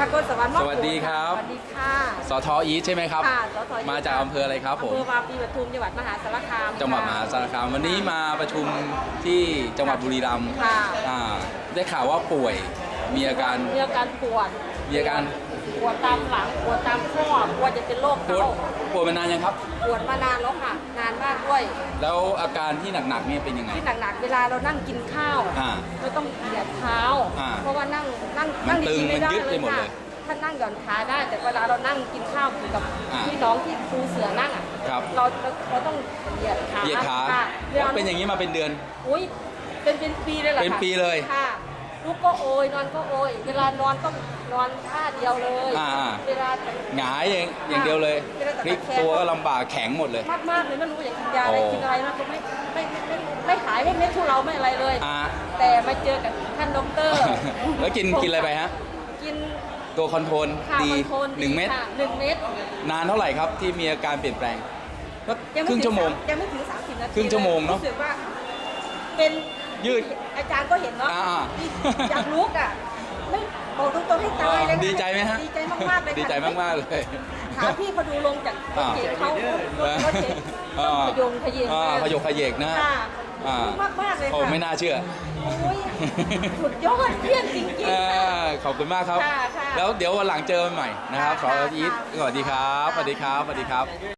ตะโกนสวรรค์มอบสวัสดีครับ สวัสดีค่ะสทอีทใช่ไหมครับ ค่ะสทอีทมาจากอำเภออะไรครับผมอำเภอบางพลีปทุมจังหวัดมหาสารคามจังหวัดมหาสารคามวันนี้มาประชุมที่จังหวัดบุรีรัมย์ค่ะอ่าได้ข่าวว่าป่วยมีอาการมีอาการปวดมีอาการปวดตามหลังปวดตามข้อกลัวจะเป็นโรคปวดเข่าปวดมานานยังครับ ปวดมานานแล้วค่ะ นานมากด้วย แล้วอาการที่หนักๆเนี่ยเป็นยังไง ที่หนักๆเวลาเรานั่งกินข้าวอ่า เราต้องเหยียดเท้า มันนั่งตึงดีๆไม่ได้มันยึดเลไปยหมดค่ะเลยถ้านั่งหย่อนขาได้ แต่เวลาเรานั่งกินข้าวอยู่กับอ่าพี่น้องที่ครูเสือนั่งอะครับเราเราเราต้องเหยียดขาเหยียดขาค่ะวลเป็นอย่างนี้มาเป็นเดือนอุ้ยเป็นเป็นปีเลยเหรอคะเป็นปีเลยค่ะลุกก็โอยนอนก็โอยเวลานอนต้องนอนท่าเดียวเลยอ่าเวลาหงายเองอย่างเดียวเลยเวลาจะพลิกตะแคงตัวก็ลำบากแข็งหมดเลยมากมากๆเลยไม่รู้อยากกินยาอะไรโอ้กินอะไรนะก็ไม่ไม่ไม่ไม่ไม่หายไม่เม็ดทุเราไม่อะไรเลยอ่า แต่มาเจอกับท่านด็อกเตอร์แล้วกินกินอะไรไปฮะ กินตัวคอนโทรลข้าวดีคอนโทรลหนึ่งเม็ดค่ะหนึ่งเม็ดนานเท่าไหร่ครับที่มีอาการเปลี่ยนแปลงก็ยังคไม่รึ่งถึชั่วโมงสายังไม่ถึงสามสิบนาทีครึ่งชั่วโมงเนอะรู้สึกว่า เป็นยืดอาจารย์ก็เห็นเนาะอ่าอยากลุกอะไม่บอกตรงๆให้ตายเลยค่ะดีใจไหมฮะ ดีใจมากๆเลยค่ะ ดีใจมาก ๆ เลยถามพี่เขาดูลงจากรถเก๋งเขารถรถเก๋งอ่าขยงขยงอ่ามากขยกขยเยกนะ ค่ะ อ่ามากมากๆเลยโอ้ค่ะไม่น่าเชื่อ โอ้ยสุดยอดเยี่ยมจริงเอๆค่ะอขอบคุณมากครับ ค่ะค่ะแล้วเดี๋ยววันหลังเจอกันใหม่นะครับ ขอค่ะอีทค่ะสวัสดีครับค่ะสวัสดีครับ สวัสดีครับ